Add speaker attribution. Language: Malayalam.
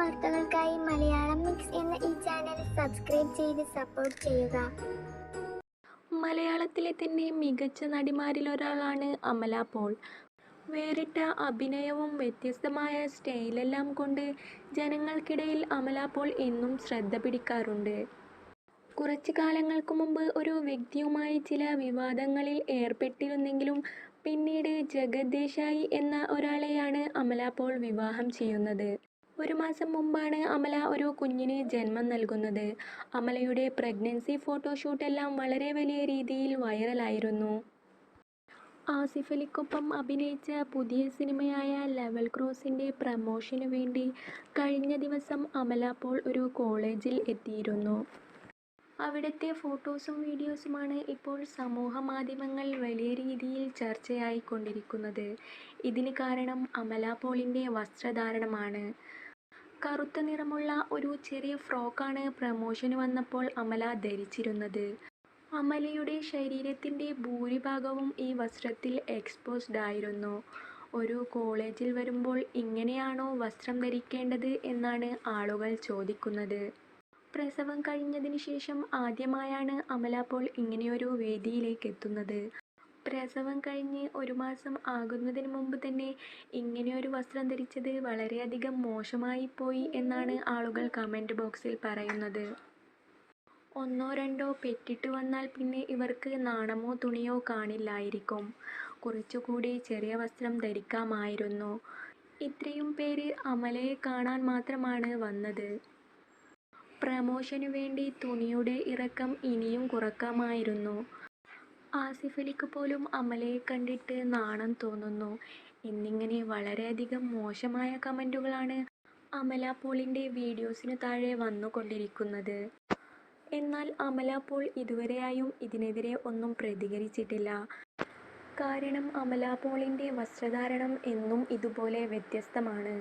Speaker 1: വാർത്തകൾക്കായി മലയാളം മിക്സ് എന്ന ഈ ചാനൽ സബ്സ്ക്രൈബ് ചെയ്ത് സപ്പോർട്ട് ചെയ്യുക.
Speaker 2: മലയാളത്തിലെ തന്നെ മികച്ച നടിമാരിൽ ഒരാളാണ് അമല പോൾ. വേറിട്ട അഭിനയവും വ്യത്യസ്തമായ സ്റ്റൈലെല്ലാം കൊണ്ട് ജനങ്ങൾക്കിടയിൽ അമല പോൾ എന്നും ശ്രദ്ധ പിടിക്കാറുണ്ട്. കുറച്ചു കാലങ്ങൾക്ക് മുമ്പ് ഒരു വ്യക്തിയുമായി ചില വിവാദങ്ങളിൽ ഏർപ്പെട്ടിരുന്നെങ്കിലും പിന്നീട് ജഗദ്ദേശായി എന്ന ഒരാളെയാണ് അമല പോൾ വിവാഹം ചെയ്യുന്നത്. ഒരു മാസം മുമ്പാണ് അമല ഒരു കുഞ്ഞിന് ജന്മം നൽകുന്നത്. അമലയുടെ പ്രഗ്നൻസി ഫോട്ടോഷൂട്ട് എല്ലാം വളരെ വലിയ രീതിയിൽ വൈറലായിരുന്നു. ആസിഫ് അലിക്കൊപ്പം അഭിനയിച്ച പുതിയ സിനിമയായ ലെവൽ ക്രോസിന്റെ പ്രമോഷന് വേണ്ടി കഴിഞ്ഞ ദിവസം അമല പോൾ ഒരു കോളേജിൽ എത്തിയിരുന്നു. അവിടുത്തെ ഫോട്ടോസും വീഡിയോസുമാണ് ഇപ്പോൾ സമൂഹ മാധ്യമങ്ങൾ വലിയ രീതിയിൽ ചർച്ചയായിക്കൊണ്ടിരിക്കുന്നത്. ഇതിന് കാരണം അമല പോളിന്റെ വസ്ത്രധാരണമാണ്. കറുത്ത നിറമുള്ള ഒരു ചെറിയ ഫ്രോക്കാണ് പ്രമോഷന് വന്നപ്പോൾ അമല ധരിച്ചിരുന്നത്. അമലയുടെ ശരീരത്തിന്റെ ഭൂരിഭാഗവും ഈ വസ്ത്രത്തിൽ എക്സ്പോസ്ഡ് ആയിരുന്നു. ഒരു കോളേജിൽ വരുമ്പോൾ ഇങ്ങനെയാണോ വസ്ത്രം ധരിക്കേണ്ടത് എന്നാണ് ആളുകൾ ചോദിക്കുന്നത്. പ്രസവം കഴിഞ്ഞതിന് ശേഷം ആദ്യമായാണ് അമല പോൾ ഇങ്ങനെയൊരു വേദിയിലേക്ക് എത്തുന്നത്. പ്രസവം കഴിഞ്ഞ് ഒരു മാസം ആകുന്നതിന് മുമ്പ് തന്നെ ഇങ്ങനെ ഒരു വസ്ത്രം ധരിച്ചത് വളരെയധികം മോശമായി പോയി എന്നാണ് ആളുകൾ കമന്റ് ബോക്സിൽ പറയുന്നത്. ഒന്നോ രണ്ടോ പെറ്റിട്ട് വന്നാൽ പിന്നെ ഇവർക്ക് നാണമോ തുണിയോ കാണില്ലായിരിക്കും. കുറച്ചുകൂടി ചെറിയ വസ്ത്രം ധരിക്കാമായിരുന്നു. ഇത്രയും പേര് അമലയെ കാണാൻ മാത്രമാണ് വന്നത്. പ്രമോഷനു വേണ്ടി തുണിയുടെ ഇറക്കം ഇനിയും കുറക്കാമായിരുന്നു. ആസിഫ് അലിക്ക് പോലും അമലയെ കണ്ടിട്ട് നാണം തോന്നുന്നു. എന്നിങ്ങനെ വളരെയധികം മോശമായ കമന്റുകളാണ് അമല പോളിന്റെ വീഡിയോസിന് താഴെ വന്നുകൊണ്ടിരിക്കുന്നത്. എന്നാൽ അമല പോൾ ഇതുവരെയായും ഇതിനെതിരെ ഒന്നും പ്രതികരിച്ചിട്ടില്ല. കാരണം അമല പോളിന്റെ വസ്ത്രധാരണം എന്നും ഇതുപോലെ വ്യത്യസ്തമാണ്.